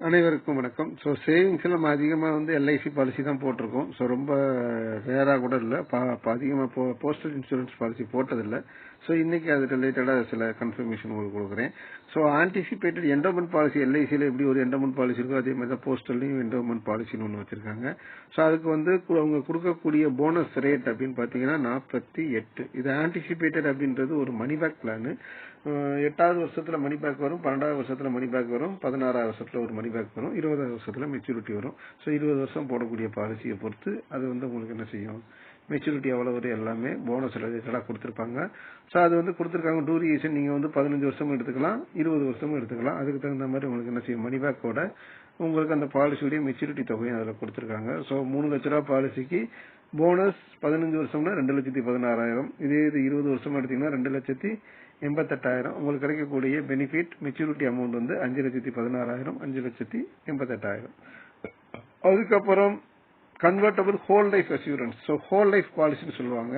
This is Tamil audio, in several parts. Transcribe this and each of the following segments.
அனைவருக்கும் வணக்கம். ஸோ சேவிங்ஸில் நம்ம அதிகமாக வந்து எல்ஐசி பாலிசி தான் போட்டிருக்கோம். ஸோ ரொம்ப ரேராக கூட இல்லை. பா அதிகமாக போ போஸ்டல் இன்சூரன்ஸ் பாலிசி போட்டதில்லை. ஸோ இன்றைக்கி அது ரிலேட்டடாக சில கன்ஃபர்மேஷன் உங்களுக்கு கொடுக்குறேன். ஸோ ஆன்டிசிபேட்டட் என்டோமெண்ட் பாலிசி எல்ஐசியில் எப்படி ஒரு என்டோமெண்ட் பாலிசி இருக்கோ அதே மாதிரி தான் போஸ்டல்லையும் என்டோமெண்ட் பாலிசின்னு ஒன்று வச்சிருக்காங்க. ஸோ அதுக்கு வந்து கு- அவங்க கொடுக்கக்கூடிய போனஸ் ரேட் அப்படின்னு பார்த்தீங்கன்னா நாற்பத்தி எட்டு. இது ஆன்டிசிபேட்டட் அப்படின்றது ஒரு மணி பேக் பிளான் எட்டாவது வருஷத்துல மணி பேக் வரும் பன்னெண்டாவது வருஷத்துல மணி பேக் வரும் பதினாறாவது வருஷத்துல ஒரு மணி பேக் வரும் இருபதாவது வருஷத்துல மெச்சூரிட்டி வரும். ஸோ இருபது வருஷம் போடக்கூடிய பாலிசியை பொறுத்து அது வந்து உங்களுக்கு என்ன செய்யும்? மெச்சூரிட்டி எவ்வளவு வரும் எல்லாமே போனஸ் ரிலேட்டடாக கொடுத்துருப்பாங்க. ஸோ அது வந்து கொடுத்துருக்காங்க டூரியேஷன் நீங்கள் வந்து பதினஞ்சு வருஷமும் எடுத்துக்கலாம் இருபது வருஷமும் எடுத்துக்கலாம். அதுக்கு தகுந்த மாதிரி உங்களுக்கு என்ன செய்யும்? மணி பேக்கோட உங்களுக்கு அந்த பாலிசியுடைய மெச்சூரிட்டி தொகையும் அதில் கொடுத்துருக்காங்க. ஸோ மூணு லட்ச ரூபா பாலிசிக்கு போனஸ் பதினஞ்சு வருஷம்னா ரெண்டு லட்சத்தி பதினாறாயிரம். இதே இது இருபது வருஷம் எடுத்தீங்கன்னா ரெண்டு லட்சத்தி எண்பத்தெட்டாயிரம். உங்களுக்கு கிடைக்கக்கூடிய பெனிஃபிட் மெச்சூரிட்டி அமௌண்ட் வந்து அஞ்சு லட்சத்தி பதினாறாயிரம் அஞ்சு லட்சத்தி எண்பத்தெட்டாயிரம். அதுக்கப்புறம் convertible whole life assurance so whole life பாலிசின்னு சொல்லுவாங்க.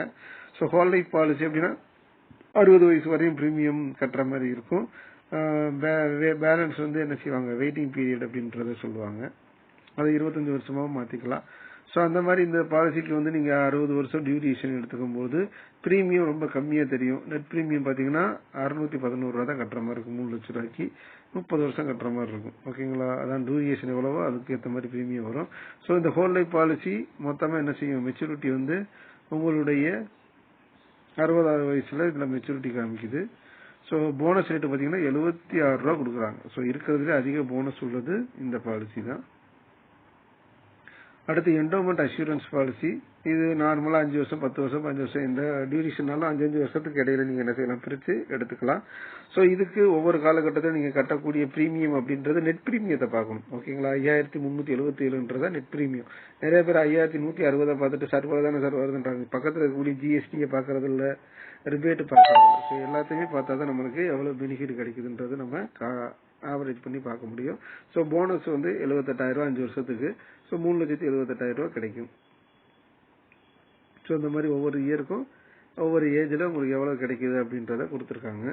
ஸோ ஹோல் லைஃப் பாலிசி அப்படின்னா அறுபது வயசு வரையும் ப்ரீமியம் கட்டுற மாதிரி இருக்கும். பேலன்ஸ் வந்து என்ன செய்வாங்க? வெயிட்டிங் பீரியட் அப்படின்றத சொல்லுவாங்க. அது இருபத்தஞ்சு வருஷமாகவும் மாற்றிக்கலாம் ஸோ அந்த மாதிரி இந்த பாலிசிக்கு வந்து நீங்கள் அறுபது வருஷம் டியூரேஷன் எடுத்துக்கும் போது ப்ரீமியம் ரொம்ப கம்மியாக தெரியும். நெட் ப்ரீமியம் பார்த்தீங்கன்னா அறுநூத்தி பதினோரு ரூபா தான் கட்டுற மாதிரி இருக்கும். மூணு லட்ச ரூபாய்க்கு முப்பது வருஷம் கட்டுற மாதிரி இருக்கும். ஓகேங்களா அதான் டியூரேஷன் எவ்வளவோ அதுக்கு ஏற்ற மாதிரி ப்ரீமியம் வரும். ஸோ இந்த ஹோல் லைஃப் பாலிசி மொத்தமாக என்ன செய்யும்? மெச்சூரிட்டி வந்து உங்களுடைய அறுபதாவது வயசில் இதில் மெச்சூரிட்டி காமிக்குது. ஸோ போனஸ் ரேட்டு பார்த்தீங்கன்னா எழுபத்தி ஆறு ரூபா கொடுக்குறாங்க. ஸோ இருக்கிறதுலே அதிக போனஸ் உள்ளது இந்த பாலிசி தான். அடுத்து என்டோமெண்ட் அஷூரன்ஸ் பாலிசி இது நார்மலாக அஞ்சு வருஷம் பத்து வருஷம் அஞ்சு வருஷம். இந்த டியூரேஷனாலும் அஞ்சு அஞ்சு வருஷத்துக்கு இடையில நீங்கள் என்ன செய்யலாம்? பிரித்து எடுத்துக்கலாம். ஸோ இதுக்கு ஒவ்வொரு காலகட்டத்தில் நீங்கள் கட்டக்கூடிய ப்ரீமியம் அப்படின்றது நெட் ப்ரீமியத்தை பார்க்கணும். ஓகேங்களா ஐயாயிரத்தி முந்நூற்றி எழுபத்தி ஏழுன்றதா நெட் ப்ரீமியம் நிறைய பேர் ஐயாயிரத்தி நூற்றி அறுபதை பார்த்துட்டு சார் தானே சார் வருதுன்றாங்க. பக்கத்தில் இருக்கக்கூடிய ஜிஎஸ்டியை பார்க்கறது இல்லை. ரிபேட்டு பார்க்கறது ஸோ எல்லாத்தையுமே பார்த்தா தான் நம்மளுக்கு எவ்வளோ பெனிஃபிட் கிடைக்குதுன்றது நம்ம ஆவரேஜ் பண்ணி பார்க்க முடியும். ஸோ போனஸ் வந்து எழுபத்தெட்டாயிரரூவா ரூபாய் அஞ்சு வருஷத்துக்கு. ஸோ மூணு லட்சத்தி எழுபத்தெட்டாயிரம் ரூபாய் கிடைக்கும். ஸோ இந்த மாதிரி ஒவ்வொரு இயருக்கும் ஒவ்வொரு ஏஜ்ல உங்களுக்கு எவ்வளவு கிடைக்குது அப்படின்றத கொடுத்துருக்காங்க.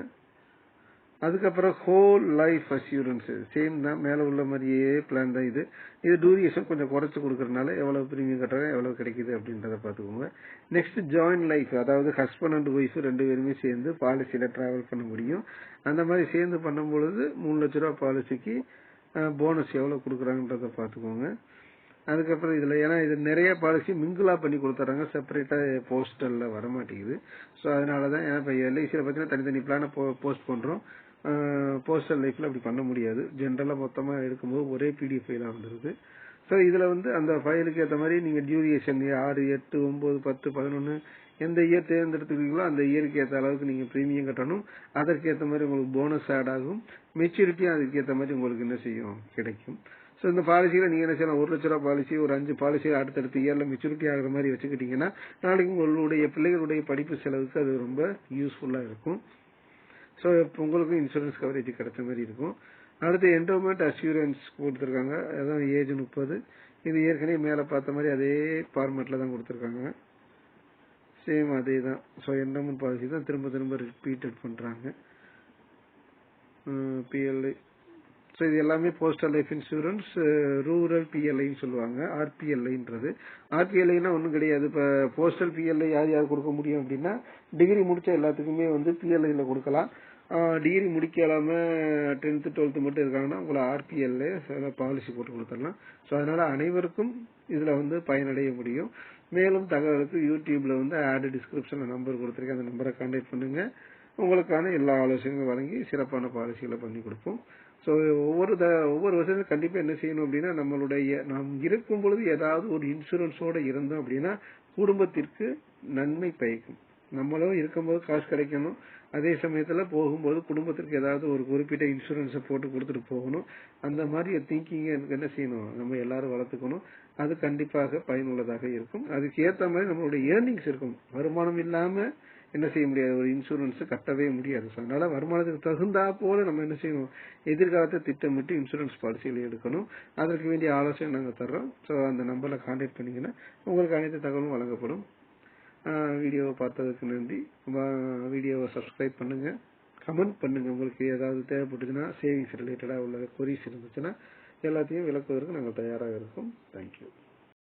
அதுக்கப்புறம் ஹோல் லைஃப் அஷூரன்ஸ் சேம் தான் மேலே உள்ள மாதிரியே பிளான் தான் இது. இது டூரியேஷன் கொஞ்சம் குறைச்சி கொடுக்கறதுனால எவ்வளவு பிரீமியம் கட்டுறாங்க எவ்வளவு கிடைக்குது அப்படின்றத பார்த்துக்கோங்க. நெக்ஸ்ட் ஜாயின் லைஃப் அதாவது ஹஸ்பண்ட் அண்ட் ஒய்ஃப் ரெண்டு பேருமே சேர்ந்து பாலிசியில் ட்ராவல் பண்ண முடியும். அந்த மாதிரி சேர்ந்து பண்ணும் பொழுது மூணு லட்ச ரூபா பாலிசிக்கு போனஸ் எவ்வளோ கொடுக்குறாங்கன்றத பார்த்துக்கோங்க. அதுக்கப்புறம் இதில் ஏன்னா இது நிறைய பாலிசி மிங்கிளா பண்ணி கொடுத்துறாங்க செப்பரேட்டா போஸ்டல்ல வர மாட்டேங்குது ஸோ அதனாலதான் ஏன்னா இப்போ எல்ஐசியில் பார்த்தீங்கன்னா தனித்தனி பிளான போஸ்ட் பண்ணுறோம் போஸ்டல் லைஃப்ல அப்படி பண்ண முடியாது. ஜென்ரலா மொத்தமா எடுக்கும்போது ஒரே பிடிஎஃப் ஃபைலா வந்துருது. ஸோ இதுல வந்து அந்த ஃபைலுக்கு ஏற்ற மாதிரி நீங்க டியூரியேஷன் ஆறு எட்டு ஒன்பது பத்து பதினொன்னு எந்த இயர் தேர்ந்தெடுத்துக்கிறீங்களோ அந்த இயருக்கு ஏற்ற அளவுக்கு நீங்க பிரீமியம் கட்டணும். அதற்கு ஏற்ற மாதிரி உங்களுக்கு போனஸ் ஆட் ஆகும். மெச்சூரிட்டியும் அதுக்கு ஏற்ற மாதிரி உங்களுக்கு என்ன செய்யும்? கிடைக்கும். ஸோ இந்த பாலிசியில் நீங்கள் என்ன செய்யலாம்? ஒரு லட்ச ரூபா பாலிசி ஒரு அஞ்சு பாலிசி அடுத்தடுத்த இயரில் மெச்சூரிட்டி ஆகிற மாதிரி வச்சுக்கிட்டீங்கன்னா நாளைக்கு உங்களுடைய பிள்ளைகளுடைய படிப்பு செலவுக்கு அது ரொம்ப யூஸ்ஃபுல்லாக இருக்கும். ஸோ இப்போ உங்களுக்கும் இன்சூரன்ஸ் கவரேஜ் கிடைச்ச மாதிரி இருக்கும். அடுத்து என்டோமெண்ட் அஷூரன்ஸ் கொடுத்துருக்காங்க. அதான் ஏஜ் முப்பது. இது ஏற்கனவே மேலே பார்த்த மாதிரி அதே ஃபார்மேட்டில் தான் கொடுத்துருக்காங்க. சேம் அதே தான். ஸோ என்டோமெண்ட் பாலிசி தான் திரும்ப திரும்ப ரிப்பீட்டட் பண்ணுறாங்க பிஎல்ஐ ஸோ இது எல்லாமே போஸ்டல் லைஃப் இன்சூரன்ஸ் ரூரல் பிஎல்ஐன்னு சொல்லுவாங்க. ஆர்பிஎல்ஐன்றது ஆர்பிஎல்ஐனா ஒன்றும் கிடையாது. இப்போ போஸ்டல் பிஎல்ஐ யார் யார் கொடுக்க முடியும் அப்படின்னா டிகிரி முடிச்ச எல்லாத்துக்குமே வந்து பிஎல்ஐயில் கொடுக்கலாம். டிகிரி முடிக்கலாம டென்த்து டுவெல்த்து மட்டும் இருக்காங்கன்னா உங்களை ஆர்பிஎல்ஏ பாலிசி போட்டு கொடுத்துடலாம். ஸோ அதனால அனைவருக்கும் இதில் வந்து பயனடைய முடியும். மேலும் தகவலுக்கு யூடியூப்ல வந்து ஆடு டிஸ்கிரிப்ஷன்ல நம்பர் கொடுத்துருக்கேன். அந்த நம்பரை கான்டாக்ட் பண்ணுங்க. உங்களுக்கான எல்லா ஆலோசனைகளும் வழங்கி சிறப்பான பாலிசிகளை பண்ணி கொடுப்போம். ஸோ ஒவ்வொரு த ஒவ்வொரு வருஷத்துல கண்டிப்பாக என்ன செய்யணும் அப்படின்னா நம்மளுடைய நாம் இருக்கும் பொழுது ஏதாவது ஒரு இன்சூரன்ஸோட இருந்தோம் அப்படின்னா குடும்பத்திற்கு நன்மை பயக்கும். நம்மளும் இருக்கும்போது காசு கிடைக்கணும். அதே சமயத்துல போகும்போது குடும்பத்திற்கு ஏதாவது ஒரு குறிப்பிட்ட இன்சூரன்ஸை போட்டு கொடுத்துட்டு போகணும். அந்த மாதிரி திங்கிங் என்ன செய்யணும்? நம்ம எல்லாரும் வளர்த்துக்கணும். அது கண்டிப்பாக பயனுள்ளதாக இருக்கும். அதுக்கு ஏத்த மாதிரி நம்மளுடைய ஏர்னிங்ஸ் இருக்கும். வருமானம் இல்லாம என்ன செய்ய முடியாது. ஒரு இன்சூரன்ஸ் கட்டவே முடியாது. அதனால வருமானத்துக்கு தகுந்தா போல நம்ம என்ன செய்யணும்? எதிர்காலத்தை திட்டமிட்டு இன்சூரன்ஸ் பாலிசிகளை எடுக்கணும். அதற்கு வேண்டிய ஆலோசனை நாங்கள் தர்றோம். ஸோ அந்த நம்பரில் கான்டாக்ட் பண்ணிங்கன்னா உங்களுக்கு அனைத்து தகவலும் வழங்கப்படும். வீடியோவை பார்த்ததுக்கு நன்றி. வீடியோவை சப்ஸ்கிரைப் பண்ணுங்கள் கமெண்ட் பண்ணுங்கள் உங்களுக்கு ஏதாவது தேவைப்பட்டுச்சுன்னா சேவிங்ஸ் ரிலேட்டடாக உள்ள கொரிஸ் இருந்துச்சுன்னா எல்லாத்தையும் விளக்குவதற்கு நாங்கள் தயாராக இருக்கோம். தேங்க்யூ